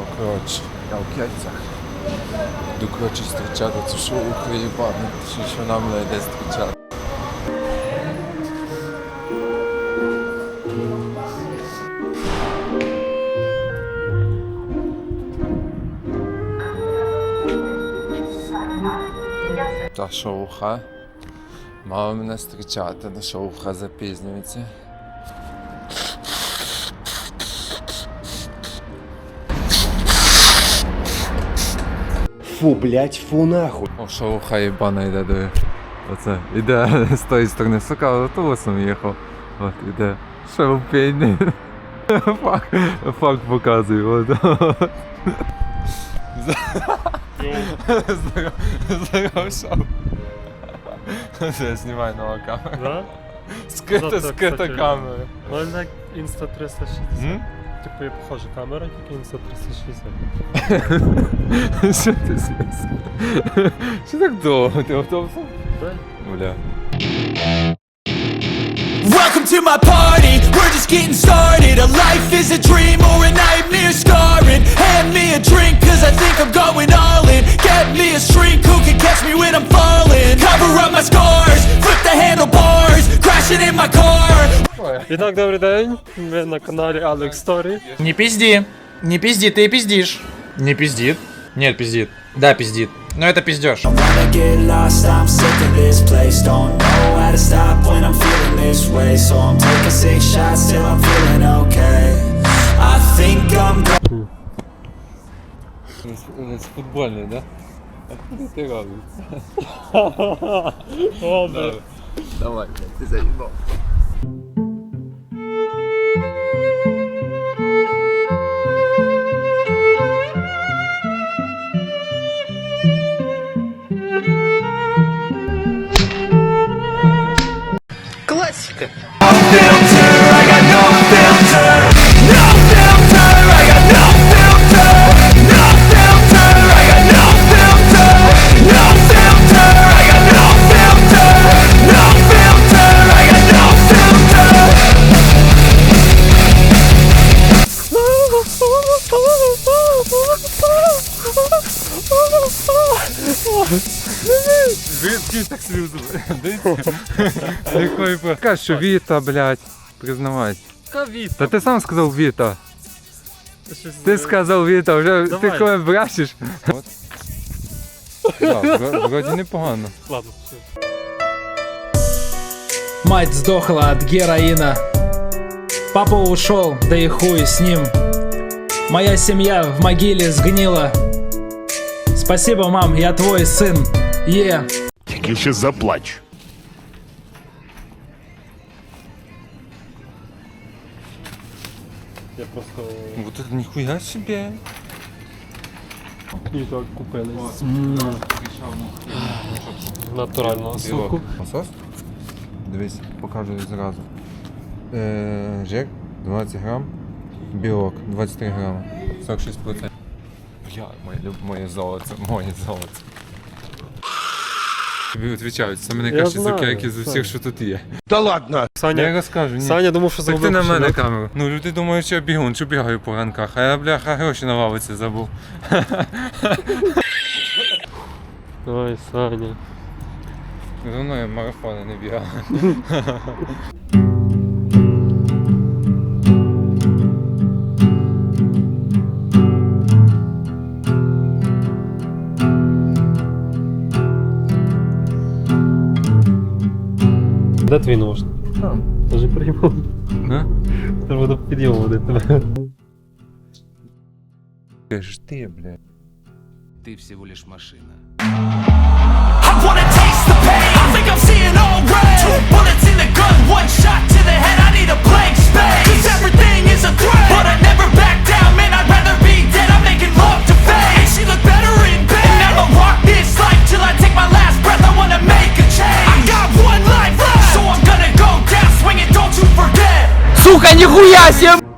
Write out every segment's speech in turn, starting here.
Ну, коротше, я в кельцях. Йду, коротше, зустрічати цю шоу Україбану, що, що нам не йде зустрічати. Та шоуха. Мала мене зустрічати, але шоуха запізнюється. Фу, блять, фу нахуй. О, шоуха єбана йде до. Оце. Іде з тої сторони, сука, автобусом їхав. От, іде. Шоупейний. Фак, фак показує. От. Здоров, здоров, шоу. Це знімай нова камера. Да? Скрита, скрита камера. Як Insta 360. М? Типу, є похожа камера, тільки Insta 360. Що ти смієшся? Що так довго? Ти автобусом? Да? Бля. Welcome to my party, we're just getting started A life is a dream or a nightmare scarring Hand me a drink cause I think I'm going all in Get me a shrink who can catch me when I'm falling Cover up my scars, flip the handlebars Итак, добрый день. мы на канале Alex Story. Не пизди. Не пизди, ты пиздишь. Не пиздит. Нет, пиздит. Да, пиздит. Но это пиздешь. It's футбольный, да? Ты радуешься. Давай, блядь, ты заебал. Классика. Якої по... Кажеш, що Віта, блядь, признавайся. Кавіт. Та ти сам сказав Віта. Щось Ти з- сказав Віта, вже ти Давай. коли брашиш. От. Да, вро- вроді непогано. Ладно, все. Мать сдохла от героина. Папа ушел, да и хуй с ним. Моя семья в могиле сгнила. Спасибо, мам, я твой сын. Е. Тільки ще заплач. Нихуя себе. і так купили. Натурального соку. Насос? Дивись, покажу зразу. Е, жир 20 грам, білок 23 грами. 46%. Бля, моє, моє золото, моє золото. Тобі відвічають, це мене кажуть знаю, цукерки з усіх, що тут є. Та ладно. Саня, Я Саня, розкажу, ні. Саня думав, що Так ти на мене камеру. Ну люди думають, що я бігун, що бігаю по ранках, а я бляха гроші на лавиці забув. Ой, Саня. За мною марафони не бігали. Де твій нож? Там. Даже приймав. А? Це буду підйомувати тебе. Ти ж ти, бля. Ты всего лишь машина. Нихуя себе!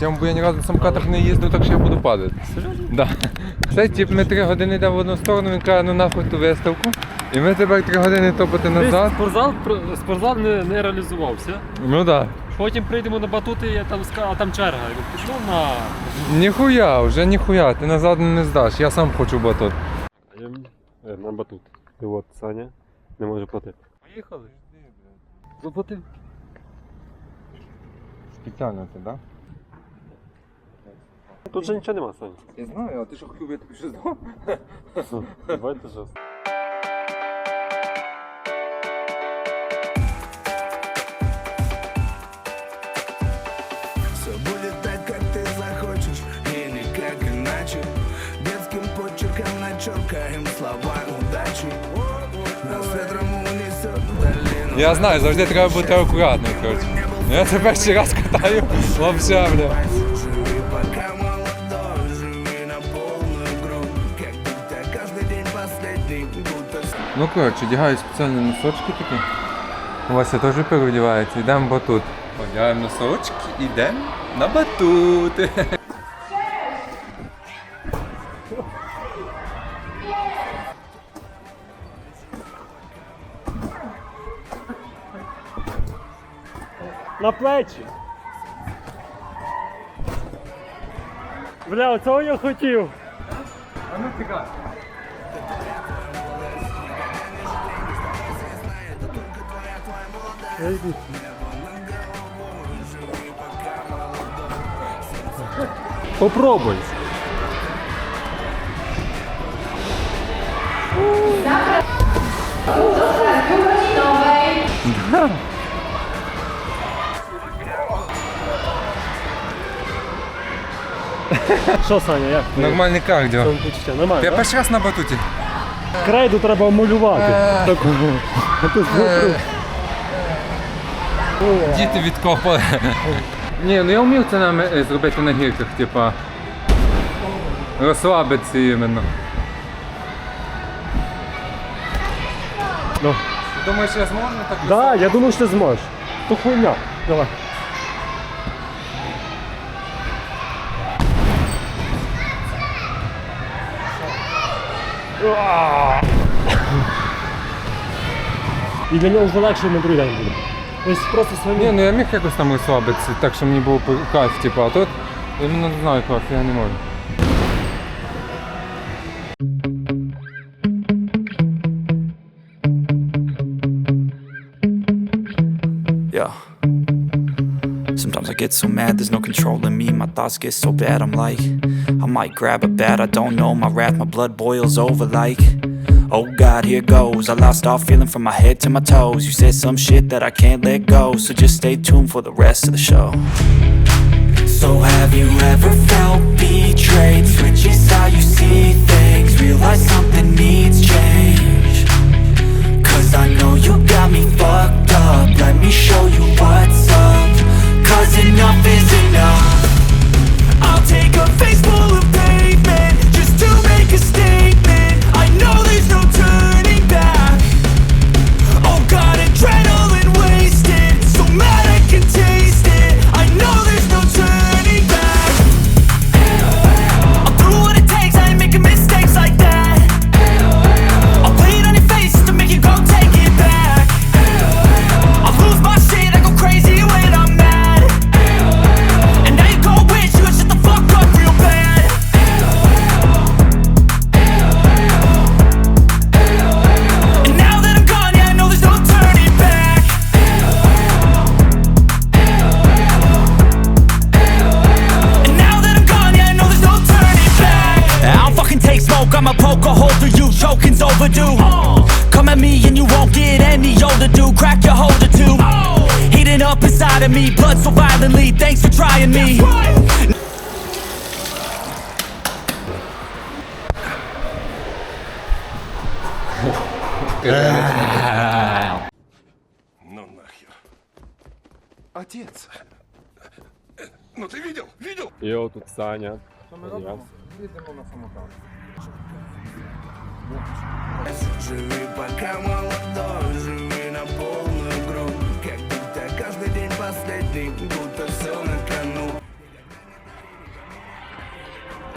Цьому бо я ні разу на самокатах не їздив, так що я буду падати. Серйозно? Да. Це тип ми три години йдемо в одну сторону, він каже, ну нахуй ту виставку. І ми тепер три години топати Десь назад. Спортзал, пр- спортзал не, не реалізувався. Ну так. Да. Потім прийдемо на батути, я там ска- а там черга. Я говорю, Пішов на. Ніхуя, вже ніхуя, ти назад не здаш, я сам хочу батут. Е, на батут. І от Саня не може платити. Поїхали. Заплатив. Спеціально ти, так? Тут же нічого нема, Саня. Я знаю, а ти що хотів, я тобі щось дав? Давайте жест. Все будет так, как ты захочешь И никак иначе Детским почерком начеркаем слова удачи Нас ветром унесет в долину Я знаю, завжди треба бути акуратним, коротше. Я це перший раз катаю, вообще, бля. Ну коротше, одягаю спеціальні носочки такі. Вася теж переодівається, йдемо в батут. Одягаємо носочки, йдемо на батути. На плечі. Бля, оцього я хотів. А ну тікай. Попробуй. Що, Саня, як? ти? Нормальний кардіо. Нормально. Я да? перший раз на батуті. Крейду треба малювати. Такого. А ти смотри. Діти відкопали. Ні, ну я вмів це нам е, зробити на гірках, типа. Розслабитися іменно. Ну. Думаєш, я зможу так? Да, я думаю, що ти зможеш. То хуйня. Давай. І для нього вже легше на другий день буде. Тобто просто Ні, ну я міг якось там розслабитися, так що мені було кайф, типу, а тут іменно не знаю кайф, я не можу. Yeah. Sometimes I get so mad, there's no controlling me. My thoughts get so bad, I'm like, I might grab a bat, I don't know. My wrath, my blood boils over like, oh god, here goes. I lost all feeling from my head to my toes. You said some shit that I can't let go, so just stay tuned for the rest of the show. So, have you ever felt betrayed? Switches how you see things, realize something needs change. Cause I know you got me Ну нахер. Отец. Ну ты видел? Видел? І отут Саня. Що ми робимо? Їдемо на самокат. Живи пока молодой, живи на полную грудь Как будто каждый день последний, будто все на кону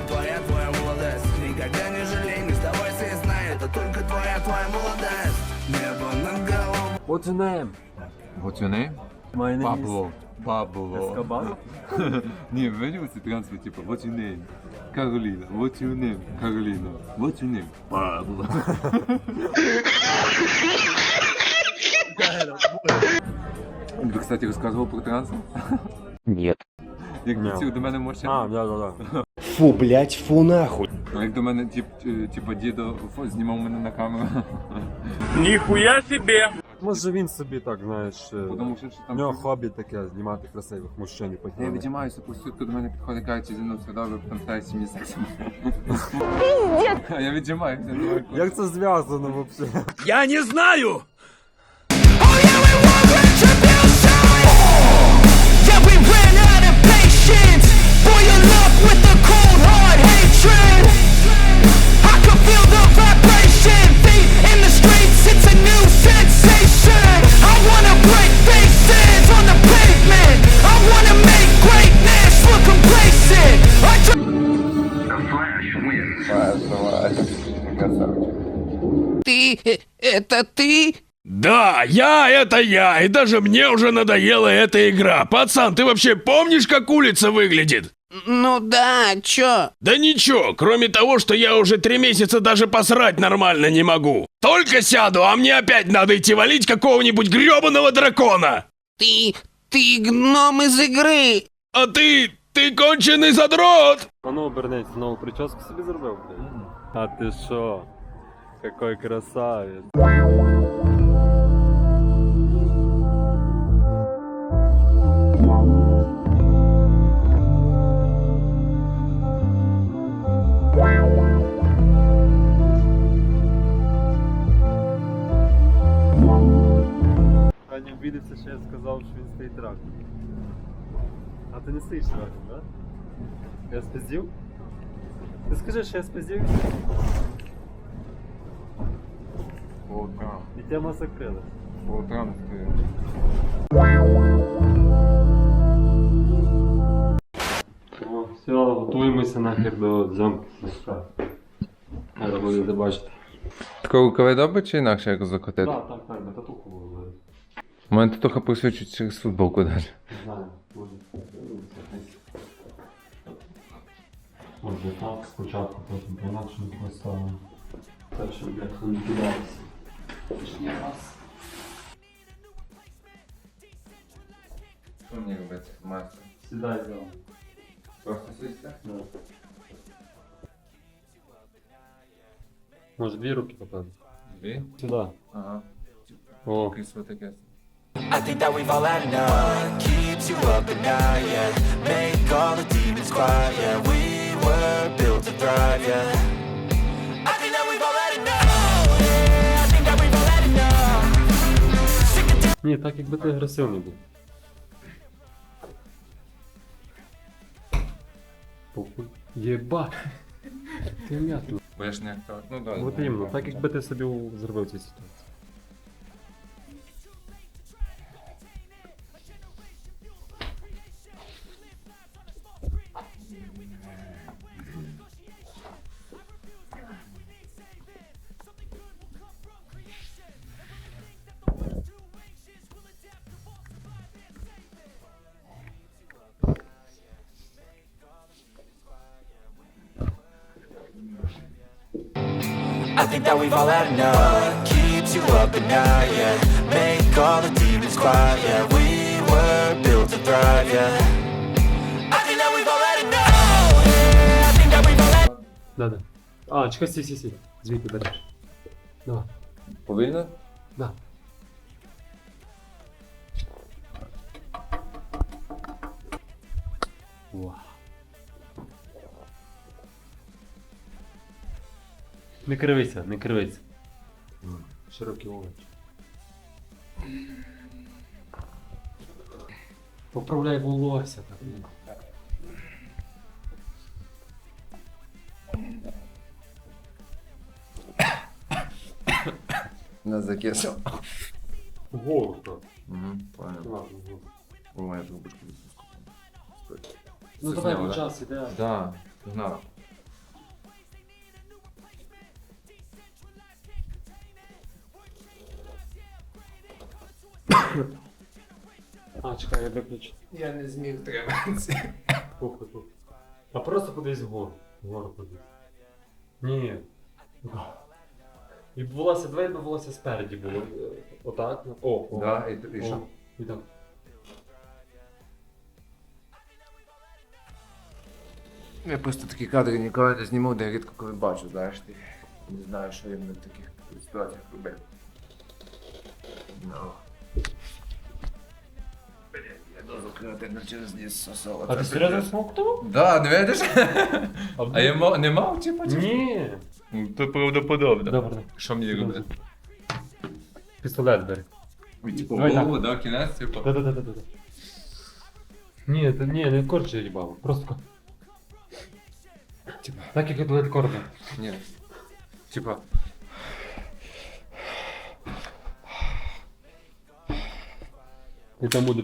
Твоя, твоя молодость, никогда не жалей, не сдавайся и знай Это только твоя, твоя молодость What's your name? What's your name? My name Пабло. Пабло. Escobar? Ні, видів ці трансфер, типу, what's your name? Кароліна. What's your name? Кароліна. What's your name? Пабло. Ти, кстати, розказував про транс? Ні. Як Ні. ці до мене в машині? А, да, да, да. Фу, блять, фу нахуй. А Як до мене, тип, е, типу, дідо фо- знімав мене на камеру. Може він собі так, знаєш, е, Тому що що у там... нього хобі таке знімати красивих мужчин і Я потім. віджимаюся по сутку, до мене підходить каже, чи зі мною все добре, потім мені сексом. А я віджимаюся. Як це зв'язано взагалі? Я не знаю! It's a new Ты? э, Это ты? Да, я это я, и даже мне уже надоела эта игра. Пацан, ты вообще помнишь, как улица выглядит? Ну да, чё? Да ничего, кроме того, что я уже три месяца даже посрать нормально не могу. Только сяду, а мне опять надо идти валить какого-нибудь грёбаного дракона. Ты... Ты гном из игры! А ты... ты конченый задрот! А ну обернеться, нову прическу собі зробив, блядь. А ти що? Какой красавець. Аня обідеться, що я сказав, що він стоїть раком. А ти не стоїш раком, так? Да? Я спиздів? Ти скажи, що я спиздів? По утрам. І тема закрилась. По утрам. О, все, готуємося нахер до зйомки. Треба будете бачити. Тако рукаве добре чи інакше як закотити? Так, так, так, на татуху. У мене трохи просвічують через футболку далі. Не знаю, може. Може так, спочатку, потім по-інакшому поставимо. Перше, блядь, не кидатися. Що мені робити, мастер? Сідай зал. Просто сісти? Да. Може дві руки попаде? Дві? Сюди. Ага. О, Крісло таке. I think that we've all had enough Keeps you up at night, yeah Make all the demons quiet, yeah We were built to thrive, yeah ні, так якби ти агресивний був. Похуй. Єбать. Ти м'ятно. Бо я ж не актор. Ну да. От іменно, так якби ти собі зробив цю ситуацію. we've all had enough Keeps you up at night, yeah Make all the demons quiet, yeah We were built to thrive, yeah I think that we've all had enough Yeah, I think that we've all had Да, да. А, чекай, сі, сі, сі. Звідки береш? Давай. Повільно? Да. Вау. Не кривися, не кривися. Широкі очі. Поправляй волосся так. Нас закисло. Горка. Угу. Ладно, ну. Я трубочку. Ну давай, бо час іде. Да, знав. А, чекай, я виключу. Я не зміг триматися. Слухай, слухай. А просто подивись вгору. Вгору подивись. Ні. І волосся, давай би волосся спереді було. Отак. О, о. Да, і, і О, що? І так. Я просто такі кадри ніколи не зніму, де рідко коли бачу, знаєш, ти не знаю, що я в таких ситуаціях робив. Ну. Креативно через ніс сосала. А ти серйозно смоктав? Да, не видиш? А, А я мав, не мав чи потім? Ні. То правдоподобно. Добре. Що мені робити? Пістолет бери. Типу Давай голову, да, кінець, типу. Да-да-да-да. Ні, це, ні, не корче їбало. Просто. ко- Типа. Так як дует корда. Ні. Типа. І там буде.